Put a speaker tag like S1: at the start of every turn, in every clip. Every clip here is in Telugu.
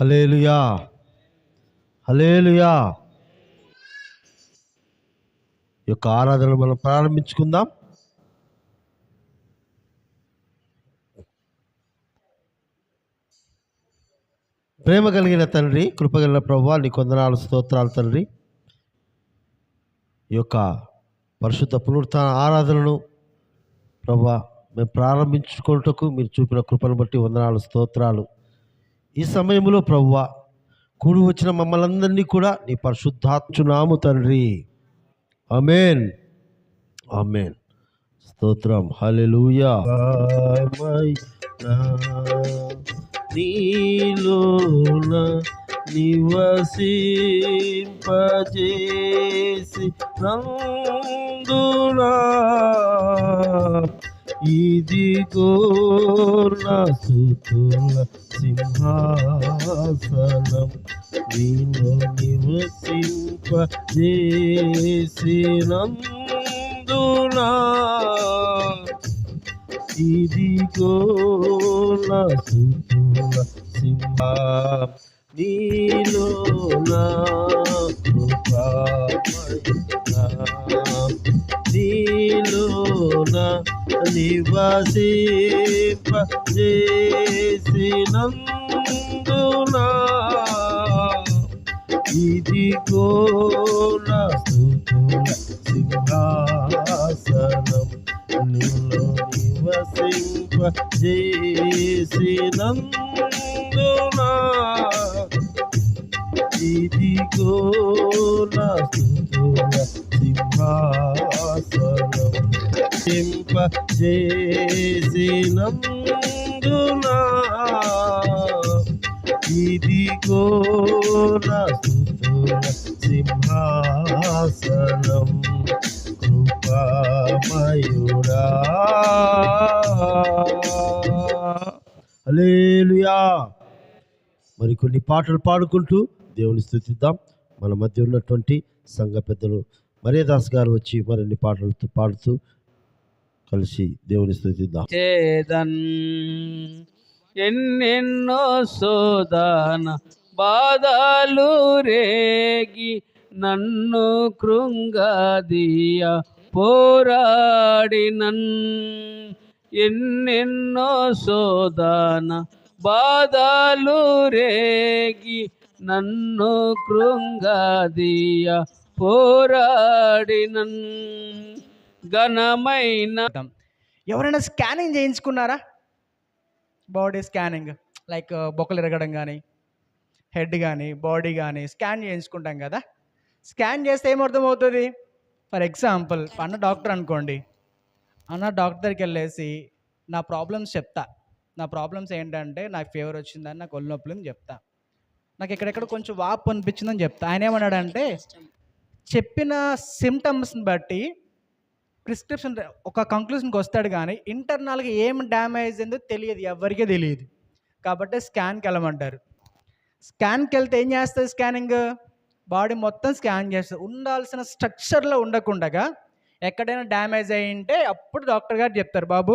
S1: హలేలుయా హలేలుయా ఈ యొక్క ఆరాధన మనం ప్రారంభించుకుందాం. ప్రేమ కలిగిన తండ్రి కృపగలిగిన ప్రభు నీ కొందనాలు స్తోత్రాలు తండ్రి. ఈ యొక్క పరిశుద్ధ పునరుత్న ఆరాధనను ప్రభా మేము ప్రారంభించుకుంటకు మీరు చూపిన కృపను బట్టి వందనాలు స్తోత్రాలు. ఈ సమయంలో ప్రవ్వ కూడి వచ్చిన మమ్మల్ని అందరినీ కూడా నీ పరిశుద్ధాత్మునాము తండ్రి. అమేన్ అమేన్ స్తోత్రం. హలెలుయా నీలోన నివసింపజేసి నందునా. ఇదిగో నా సుతుల సింహాసనం. నీలో నివసింపజేసినందునా? ఇదిగో నా సుతుల సింహా నీలో నా కృపామయుడా నీలోన ఇదిగో నా సింహాసనం నీలో నివసింపజేసినందునా ఇదిగో నా స్తుతుల సింహాసనం చింప చేసినందునా ఇదిగో నా స్తుతుల సింహాసనం కృపామయుడా మరి కొన్ని పాటలు పాడుకుంటూ దేవుని స్థుతిద్దాం. మన మధ్య ఉన్నటువంటి సంఘ పెద్దలు మర్యాదాస్ గారు వచ్చి మరిన్ని పాటలతో పాడుతూ కలిసి దేవుని స్థుతిద్దాం.
S2: చేదన్ ఎన్నెన్నో సోదాన బాధలు రేగి నన్ను కృంగదీయ పోరాడినన్. ఎన్నెన్నో సోదాన బాధలు రేగి నన్ను కృంగదీయ పోరాడినన్. ఘనమైన
S3: ఎవరైనా స్కానింగ్ చేయించుకున్నారా? బాడీ స్కానింగ్ లైక్ బొక్కలు ఎరగడం కానీ హెడ్ కానీ బాడీ కానీ స్కాన్ చేయించుకుంటాం కదా? స్కాన్ చేస్తే ఏమర్థమవుతుంది? ఫర్ ఎగ్జాంపుల్ అన్న డాక్టర్ అనుకోండి. అన్న డాక్టర్ దగ్గరికి వెళ్ళేసి నా ప్రాబ్లమ్స్ చెప్తా. నా ప్రాబ్లమ్స్ ఏంటంటే నాకు ఫీవర్ వచ్చిందని నాకు ఒళ్ళు నొప్పులు అని చెప్తా. నాకు ఎక్కడెక్కడ కొంచెం వాపు అనిపించిందని చెప్తా. ఆయన ఏమన్నాడంటే చెప్పిన సిమ్టమ్స్ని బట్టి ప్రిస్క్రిప్షన్ ఒక కంక్లూషన్కి వస్తాడు కానీ ఇంటర్నల్గా ఏం డ్యామేజ్ అయిందో తెలియదు ఎవరికీ తెలియదు. కాబట్టి స్కాన్కి వెళ్ళమంటారు. స్కాన్కి వెళ్తే ఏం చేస్తుంది స్కానింగ్? బాడీ మొత్తం స్కాన్ చేస్తారు ఉండాల్సిన స్ట్రక్చర్లో ఉండకుండగా ఎక్కడైనా డ్యామేజ్ అయి ఉంటే అప్పుడు డాక్టర్ గారు చెప్తారు బాబు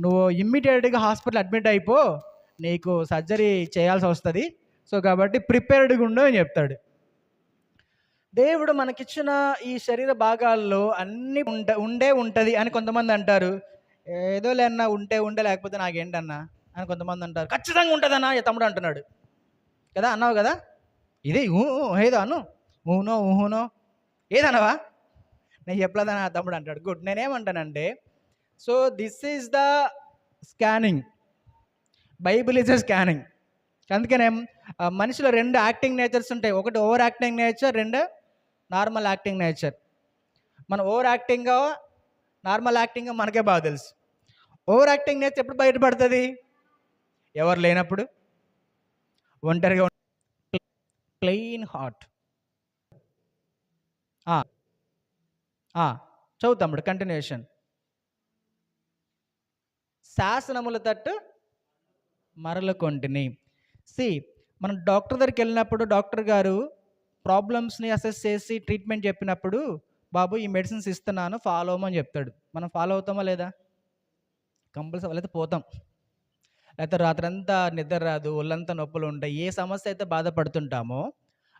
S3: నువ్వు ఇమ్మీడియట్గా హాస్పిటల్ అడ్మిట్ అయిపో నీకు సర్జరీ చేయాల్సి వస్తుంది. సో కాబట్టి ప్రిపేర్డ్గా ఉండు అని చెప్తాడు. దేవుడు మనకిచ్చిన ఈ శరీర భాగాల్లో అన్నీ ఉంట ఉండే ఉంటుంది అని కొంతమంది అంటారు. ఏదో లేన్నా ఉంటే ఉండే లేకపోతే నాకేంటన్నా అని కొంతమంది అంటారు. ఖచ్చితంగా ఉంటుందన్నా తమ్ముడు అంటున్నాడు. కదా అన్నావు కదా? ఇది ఊ ఊ, ఏదో అను. ఏదనవా? నేను చెప్పలేదని ఆ తమ్ముడు అంటాడు. గుడ్ నేనేమంటానంటే so this is the scanning. Bible is scanning. అందుకనే మనిషిలో రెండు యాక్టింగ్ నేచర్స్ ఉంటాయి. ఒకటి ఓవర్ యాక్టింగ్ నేచర్ రెండు నార్మల్ యాక్టింగ్ నేచర్. మనం ఓవర్ యాక్టింగ్ నార్మల్ యాక్టింగ్ మనకే బాగా తెలుసు. ఓవర్ యాక్టింగ్ నేచర్ ఎప్పుడు బయటపడుతుంది? ఎవరు లేనప్పుడు. ఒంటరిగా ప్లెయిన్ హార్ట్ చదువు తమ్ముడు కంటిన్యూషన్ శాసనముల తట్టు మరల కొంటిని. సి మనం డాక్టర్ దగ్గరికి వెళ్ళినప్పుడు డాక్టర్ గారు ప్రాబ్లమ్స్ని అసెస్ చేసి ట్రీట్మెంట్ చెప్పినప్పుడు బాబు ఈ మెడిసిన్స్ ఇస్తున్నాను ఫాలో అవ్వమని చెప్తాడు. మనం ఫాలో అవుతామా లేదా? కంపల్సరీ లేదా పోతాం. లేకపోతే రాత్రంతా నిద్ర రాదు ఒళ్ళంతా నొప్పులు ఉంటాయి ఏ సమస్య అయితే బాధపడుతుంటామో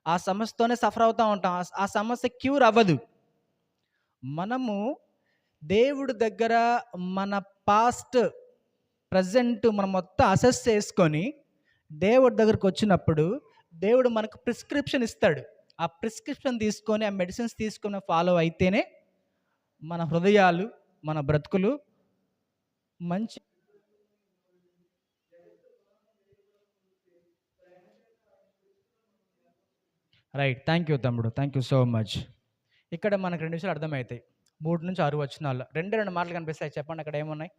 S3: ఆ సమస్యతోనే సఫర్ అవుతూ ఉంటాం. ఆ- ఆ సమస్య క్యూర్ అవ్వదు. మనము దేవుడి దగ్గర మన పాస్ట్ ప్రజెంట్ మనం మొత్తం అసెస్ చేసుకొని దేవుడి దగ్గరకు వచ్చినప్పుడు దేవుడు మనకు ప్రిస్క్రిప్షన్ ఇస్తాడు. ఆ ప్రిస్క్రిప్షన్ తీసుకొని ఆ మెడిసిన్స్ తీసుకొని ఫాలో అయితేనే మన హృదయాలు మన బ్రతుకులు మంచి రైట్ థ్యాంక్ యూ తమ్ముడు. థ్యాంక్ యూ సో మచ్ ఇక్కడ మనకు రెండు విషయాలు అర్థమవుతాయి మూడు నుంచి ఆరు వచ్చినాల్లో రెండు రెండు మాటలు కనిపిస్తాయి. చెప్పండి అక్కడ ఏమున్నాయి?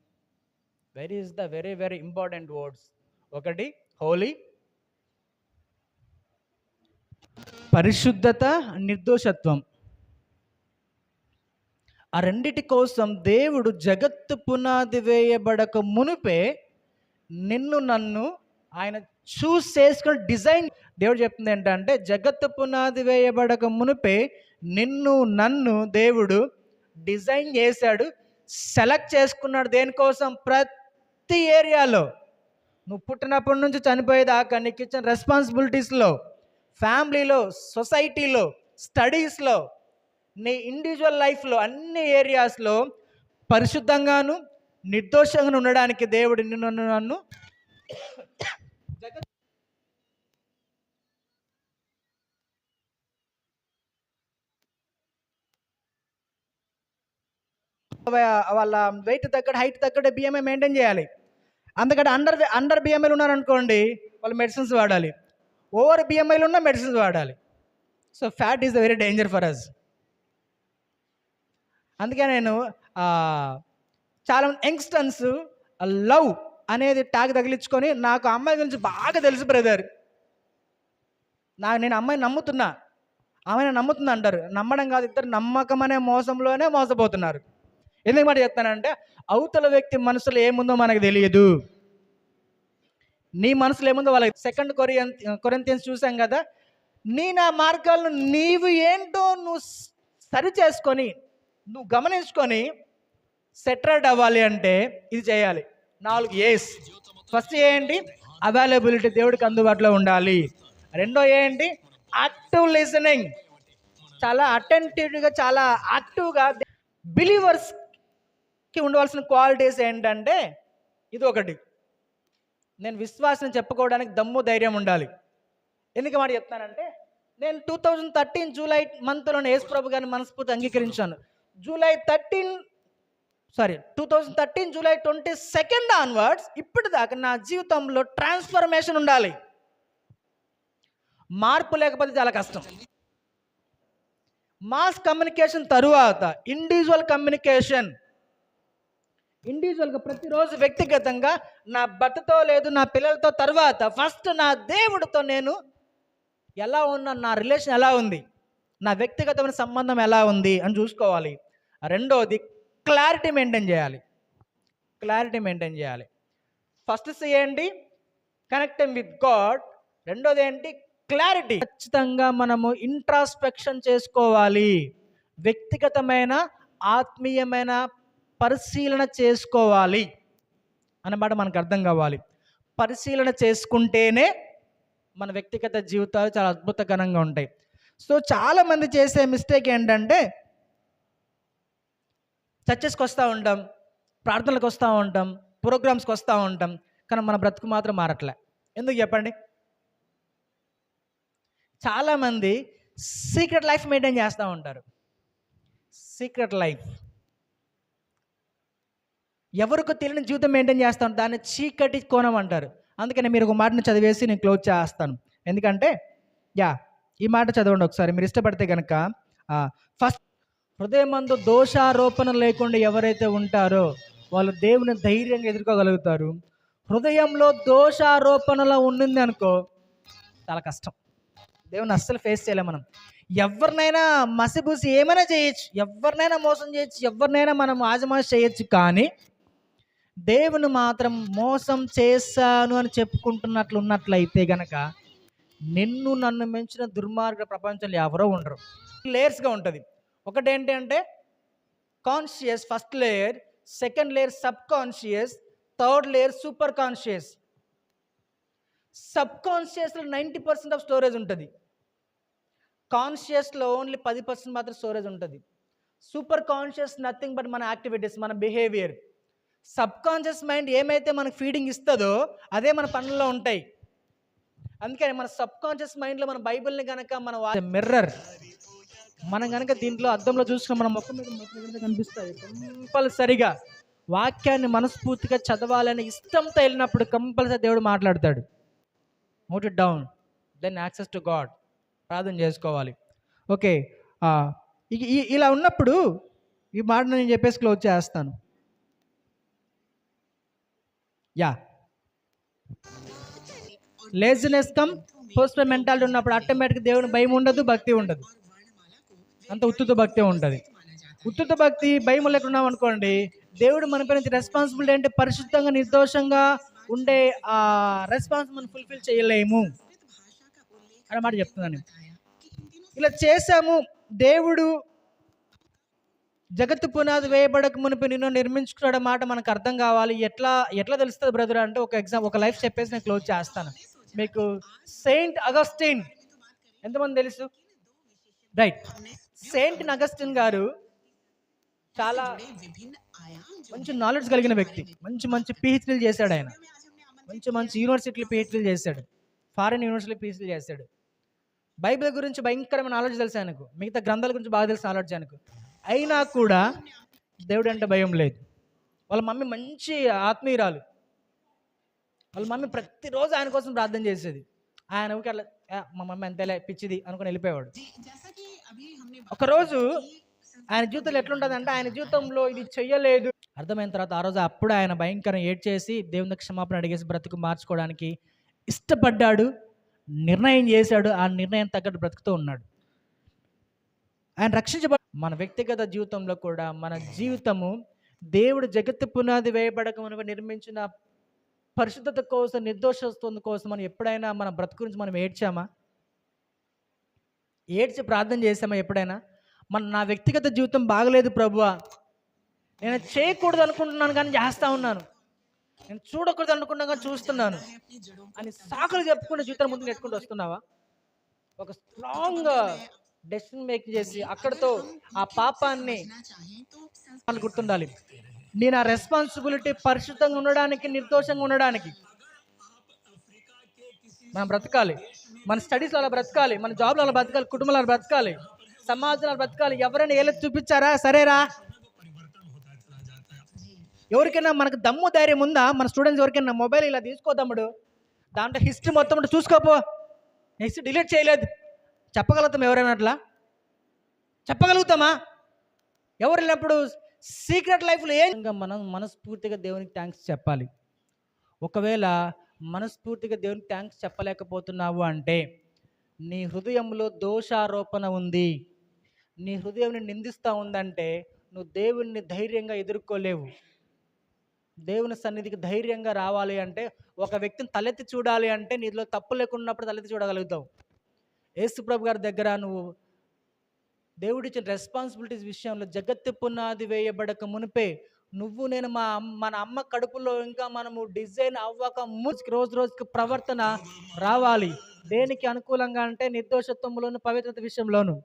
S3: Very is the very very important words ఒకటి హోలీ పరిశుద్ధత నిర్దోషత్వం. ఆ రెండిటి కోసం దేవుడు జగత్తు పునాది వేయబడక మునుపే నిన్ను నన్ను ఆయన చూస్ చేసుకుని డిజైన్ దేవుడు చెప్తుంది ఏంటంటే జగత్తు పునాది వేయబడక మునుపే నిన్ను నన్ను దేవుడు డిజైన్ చేశాడు సెలెక్ట్ చేసుకున్నాడు దేనికోసం? ప్రతి ఏరియాలో. నువ్వు పుట్టినప్పటి నుంచి చనిపోయేదాకా నీకు ఇచ్చిన రెస్పాన్సిబిలిటీస్లో ఫ్యామిలీలో సొసైటీలో స్టడీస్లో నీ ఇండివిజువల్ లైఫ్లో అన్ని ఏరియాస్లో పరిశుద్ధంగాను నిర్దోషంగా ఉండడానికి దేవుడు నిన్ను నన్ను వాళ్ళ వెయిట్ తగ్గట్టు హైట్ తగ్గట్టు బిఎంఐ మెయింటైన్ చేయాలి. అందుకని అండర్ అండర్ బిఎంఐలు ఉన్నారనుకోండి వాళ్ళు మెడిసిన్స్ వాడాలి. ఓవర్ బిఎంఐలు ఉన్న మెడిసిన్స్ వాడాలి. So fat is the very danger for us అందుకే నేను చాలా యంగ్స్టర్స్ లవ్ అనేది ట్యాగ్ తగిలించుకొని నాకు అమ్మాయి గురించి బాగా తెలుసు బ్రదర్ నా నేను అమ్మాయిని నమ్ముతున్నా. ఆమెను నమ్ముతుంది అంటారు. నమ్మడం కాదు ఇద్దరు నమ్మకం అనే మోసంలోనే మోసపోతున్నారు. ఎందుకు మాట చెప్తానంటే అవతల వ్యక్తి మనసులో ఏముందో మనకు తెలియదు. నీ మనసులో ఏముందో వాళ్ళకి సెకండ్ కొరియన్ కొరింతియన్స్ చూసాం కదా? నీ నా మార్గాలను నీవు ఏంటో నువ్వు సరి చేసుకొని నువ్వు గమనించుకొని సెటరేట్ అవ్వాలి అంటే ఇది చేయాలి. నాలుగు ఏస్ ఫస్ట్ ఏంటి? అవైలబిలిటీ దేవుడికి అందుబాటులో ఉండాలి. రెండో ఏంటి? యాక్టివ్ లిసనింగ్ చాలా అటెంటివ్గా చాలా యాక్టివ్గా బిలీవర్స్ కి ఉండవలసిన క్వాలిటీస్ ఏంటంటే ఇది ఒకటి నేను విశ్వాసం చెప్పుకోవడానికి దమ్ము ధైర్యం ఉండాలి. ఎందుకు మాట చెప్తానంటే నేను టూ థౌజండ్ థర్టీన్ జూలై మంత్లో యేసు ప్రభు గారిని మనస్ఫూర్తి అంగీకరించాను. July thirteen sorry two thousand thirteen July twenty second onwards ఇప్పటిదాకా నా జీవితంలో ట్రాన్స్ఫర్మేషన్ ఉండాలి. మార్పు లేకపోతే చాలా కష్టం. మాస్ కమ్యూనికేషన్ తరువాత ఇండివిజువల్ కమ్యూనికేషన్ ఇండివిజువల్గా ప్రతిరోజు వ్యక్తిగతంగా నా భర్తతో లేదు నా పిల్లలతో తర్వాత ఫస్ట్ నా దేవుడితో నేను ఎలా ఉన్నా నా రిలేషన్ ఎలా ఉంది నా వ్యక్తిగతమైన సంబంధం ఎలా ఉంది అని చూసుకోవాలి రెండవది క్లారిటీ మెయింటైన్ చేయాలి క్లారిటీ మెయింటైన్ చేయాలి ఫస్ట్ చేయండి కనెక్టింగ్ విత్ గాడ్ రెండోది ఏంటి? క్లారిటీ ఖచ్చితంగా మనము ఇంట్రాస్పెక్షన్ చేసుకోవాలి వ్యక్తిగతమైన ఆత్మీయమైన పరిశీలన చేసుకోవాలి అన్నమాట మనకు అర్థం కావాలి. పరిశీలన చేసుకుంటేనే మన వ్యక్తిగత జీవితాలు చాలా అద్భుతకరంగా ఉంటాయి. సో చాలామంది చేసే మిస్టేక్ ఏంటంటే చర్చెస్కి వస్తూ ఉంటాం ప్రార్థనలకు వస్తూ ఉంటాం ప్రోగ్రామ్స్కి వస్తూ ఉంటాం కానీ మన బ్రతుకు మాత్రం మారట్లే. ఎందుకు చెప్పండి? చాలామంది సీక్రెట్ లైఫ్ మెయింటైన్ చేస్తూ ఉంటారు. Secret life. ఎవరికి తెలియని జీవితం మెయింటైన్ చేస్తాం దాన్ని చీకటి కోణం అంటారు. అందుకని మీరు ఒక మాటను చదివేసి నేను క్లోజ్ చేస్తాను. ఎందుకంటే యా ఈ మాట చదవండి ఒకసారి మీరు ఇష్టపడితే కనుక ఫస్ట్ హృదయమందు దోషారోపణ లేకుండా ఎవరైతే ఉంటారో వాళ్ళు దేవుని ధైర్యంగా ఎదుర్కోగలుగుతారు. హృదయంలో దోషారోపణలో ఉండింది అనుకో చాలా కష్టం. దేవుని అస్సలు ఫేస్ చేయలేం మనం. ఎవరినైనా మసిబూసి ఏమైనా చేయొచ్చు ఎవరినైనా మోసం చేయొచ్చు ఎవరినైనా మనం ఆజమాజ్ చేయొచ్చు కానీ దేవుని మాత్రం మోసం చేశాను అని చెప్పుకుంటున్నట్లు ఉన్నట్లయితే గనక నిన్ను నన్ను మించిన దుర్మార్గ ప్రపంచంలో ఎవరో ఉండరు. లేయర్స్గా ఉంటుంది. ఒకటి ఏంటి అంటే conscious first layer second layer sub conscious third layer super conscious sub కాన్షియస్లో ninety percent of storage ఉంటుంది. కాన్షియస్లో ఓన్లీ పది పర్సెంట్ మాత్రం స్టోరేజ్ ఉంటుంది. సూపర్ కాన్షియస్ నథింగ్ బట్ మన యాక్టివిటీస్ మన బిహేవియర్ సబ్ కాన్షియస్ మైండ్ ఏమైతే మనకు ఫీడింగ్ ఇస్తుందో అదే మన పనుల్లో ఉంటాయి. అందుకని మన సబ్ కాన్షియస్ మైండ్లో మన బైబిల్ని కనుక మన మిర్రర్ మనం కనుక దీంట్లో అద్దంలో చూసుకున్న మన మొక్క మీద మొక్క మీద కంపల్సరిగా వాక్యాన్ని మనస్ఫూర్తిగా చదవాలని ఇష్టంతో వెళ్ళినప్పుడు కంపల్సరీ దేవుడు మాట్లాడతాడు. Note it down. Then access to God. ప్రార్థన చేసుకోవాలి. ఓకే. ఇలా ఉన్నప్పుడు ఈ మాట నేను చెప్పేసి క్లోజ్ చేస్తాను. Yeah laziness cum post mentality ఉన్నప్పుడు ఆటోమేటిక్ దేవుని భయం ఉండదు భక్తి ఉండదు. అంత ఉత్తుత భక్తి ఉంటుంది. ఉత్తుత భక్తి భయం లేకున్నాం అనుకోండి దేవుడు మన పైన రెస్పాన్సిబిలిటీ అంటే పరిశుద్ధంగా నిర్దోషంగా ఉండే ఆ రెస్పాన్స్ మనం ఫుల్ఫిల్ చేయలేము. అన్నమాట చెప్తున్నాను ఇలా చేసాము దేవుడు జగత్తు పునాది వేయబడక మునిపి నిన్ను నిర్మించుకున్నాడు మాట మనకు అర్థం కావాలి. ఎట్లా ఎట్లా తెలుస్తుంది బ్రదర్ అంటే ఒక ఎగ్జామ్ ఒక లైఫ్ చెప్పేసి నేను క్లోజ్ చేస్తాను. మీకు సెయింట్ అగస్టిన్ ఎంతమంది తెలుసు? రైట్. సెయింట్ అగస్టిన్ గారు చాలా మంచి నాలెడ్జ్ కలిగిన వ్యక్తి. మంచి మంచి పిహెచ్డీలు చేశాడు ఆయన. మంచి మంచి యూనివర్సిటీలు పిహెచ్డీలు చేశాడు. ఫారిన్ యూనివర్సిటీలు పిహెచ్డీలు చేశాడు. బైబిల్ గురించి భయంకరమైన నాలెడ్జ్ తెలుసు ఆయనకు. మిగతా గ్రంథాల గురించి బాగా తెలుసు నాలెడ్జ్ ఆయనకు. అయినా కూడా దేవుడు అంటే భయం లేదు. వాళ్ళ మమ్మీ మంచి ఆత్మీయురాలు. వాళ్ళ మమ్మీ ప్రతిరోజు ఆయన కోసం ప్రార్థన చేసేది. ఆయన ఊరికే అట్లా "ఆ, మా మమ్మీ అంతేలే పిచ్చిది అనుకుని వెళ్ళిపోయేవాడు. ఒకరోజు ఆయన జీవితంలో ఎట్లుంటుంది అంటే ఆయన జీవితంలో ఇది చెయ్యలేదు. అర్థమైన తర్వాత ఆ రోజు అప్పుడు ఆయన భయంకరం ఏడ్ చేసి దేవుని క్షమాపణ అడిగేసి బ్రతుకు మార్చుకోవడానికి ఇష్టపడ్డాడు నిర్ణయం చేశాడు ఆ నిర్ణయం తగ్గట్టు బ్రతుకుతూ ఉన్నాడు. ఆయన రక్షించబ మన వ్యక్తిగత జీవితంలో కూడా మన జీవితము దేవుడు జగత్తు పునాది వేయబడక మునుపు నిర్మించిన పరిశుద్ధత కోసం నిర్దోషత్వం కోసం మనం ఎప్పుడైనా మన బ్రతుకు గురించి మనం ఏడ్చామా? ఏడ్చి ప్రార్థన చేసామా ఎప్పుడైనా? మన నా వ్యక్తిగత జీవితం బాగలేదు ప్రభువా. నేను చేయకూడదు అనుకుంటున్నాను కానీ చేస్తా ఉన్నాను. నేను చూడకూడదు అనుకున్నా కానీ చూస్తున్నాను. అని సాకులు చెప్పుకుంటే జీవితం ముందుకు నెట్టుకుంటూ వస్తున్నావా? ఒక స్ట్రాంగ్ డెసిషన్ మేక్ చేసి అక్కడతో ఆ పాపాన్ని గుర్తుండాలి నేను ఆ రెస్పాన్సిబిలిటీ పరిశుద్ధంగా ఉండడానికి నిర్దోషంగా ఉండడానికి మనం బ్రతకాలి మన స్టడీస్లో అలా బ్రతకాలి మన జాబ్లో అలా బ్రతకాలి కుటుంబంలో అలా బ్రతకాలి సమాజంలో అలా బ్రతకాలి ఎవరైనా ఏలెత్తి చూపించారా సరేరా ఎవరికైనా మనకు దమ్ము ధైర్యం ఉందా మన స్టూడెంట్స్ ఎవరికైనా మొబైల్ ఇలా తీసుకో తమ్ముడు దాంట్లో హిస్టరీ మొత్తం చూసుకోపో హిస్టరీ డిలీట్ చేయలేదు చెప్పగలుగుతాం ఎవరైనా అట్లా? చెప్పగలుగుతామా? ఎవరు వెళ్ళినప్పుడు సీక్రెట్ లైఫ్లో ఏం మనం మనస్ఫూర్తిగా దేవునికి థ్యాంక్స్ చెప్పాలి. ఒకవేళ మనస్ఫూర్తిగా దేవునికి థ్యాంక్స్ చెప్పలేకపోతున్నావు అంటే నీ హృదయంలో దోషారోపణ ఉంది. నీ హృదయం నిందిస్తూ ఉందంటే నువ్వు దేవుణ్ణి ధైర్యంగా ఎదుర్కోలేవు. దేవుని సన్నిధికి ధైర్యంగా రావాలి అంటే ఒక వ్యక్తిని తలెత్తి చూడాలి అంటే నీలో తప్పు లేకున్నప్పుడు తలెత్తి చూడగలుగుతావు. యేసుప్రభు గారి దగ్గర నువ్వు దేవుడిచ్చిన రెస్పాన్సిబిలిటీస్ విషయంలో జగత్తు పునాది వేయబడక మునిపే నువ్వు నేను మా అమ్మ మన అమ్మ కడుపులో ఇంకా మనము డిజైన్ అవ్వక ముందు రోజు రోజుకి ప్రవర్తన రావాలి. దేనికి అనుకూలంగా అంటే నిర్దోషత్వంలోను పవిత్రత విషయంలోను.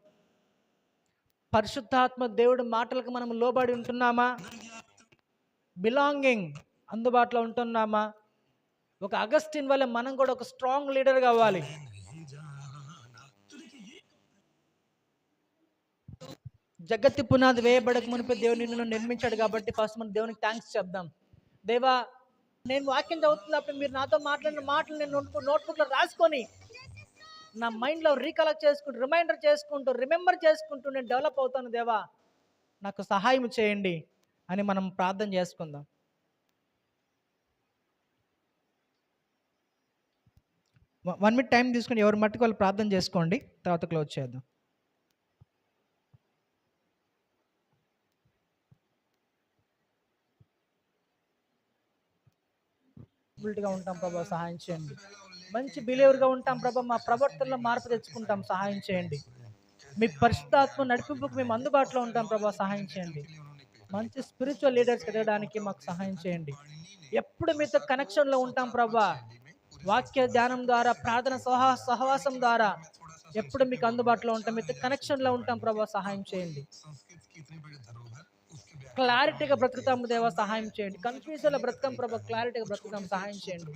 S3: పరిశుద్ధాత్మ దేవుడి మాటలకు మనం లోబడి ఉంటున్నామా? బిలాంగింగ్ అందుబాటులో ఉంటున్నామా? ఒక అగస్టిన్ వల్ల మనం కూడా ఒక స్ట్రాంగ్ లీడర్ కావాలి జగత్తి పునాది వేయబడక మునిపే దేవుని నిన్ను నిర్మించాడు కాబట్టి ఫస్ట్ మనం దేవునికి థ్యాంక్స్ చెప్దాం. దేవా నేను వాక్యం చదువుతున్నప్పుడు మీరు నాతో మాట్లాడిన మాటలు నేను నోట్బుక్లో రాసుకొని నా మైండ్లో రీకలెక్ట్ చేసుకుంటూ రిమైండర్ చేసుకుంటూ రిమెంబర్ చేసుకుంటూ నేను డెవలప్ అవుతాను దేవా. నాకు సహాయం చేయండి అని మనం ప్రార్థన చేసుకుందాం. వన్ మినిట్ టైం తీసుకుని ఎవరి మట్టుకు వాళ్ళు ప్రార్థన చేసుకోండి. తర్వాత క్లోజ్ చేద్దాం. గా ఉంటాం ప్రభా సహాయం చేయండి. మంచి బిలీవర్గా ఉంటాం ప్రభా మా ప్రవర్తనలో మార్పు తెచ్చుకుంటాం సహాయం చేయండి. మీ పరిశుద్ధాత్మ నడిపింపుకు మేము అందుబాటులో ఉంటాం ప్రభా సహాయం చేయండి. మంచి స్పిరిచువల్ లీడర్స్ ఎదగడానికి మాకు సహాయం చేయండి. ఎప్పుడు మీతో కనెక్షన్లో ఉంటాం ప్రభా వాక్య ధ్యానం ద్వారా ప్రార్థన సహా సహవాసం ద్వారా ఎప్పుడు మీకు అందుబాటులో ఉంటాం మీతో కనెక్షన్లో ఉంటాం ప్రభా సహాయం చేయండి. క్లారిటీగా బ్రతుకుతాము దేవ సహాయం చేయండి. కన్ఫ్యూజన్లో బ్రతకం ప్రభా క్లారిటీగా బ్రతుకుతాం సహాయం చేయండి.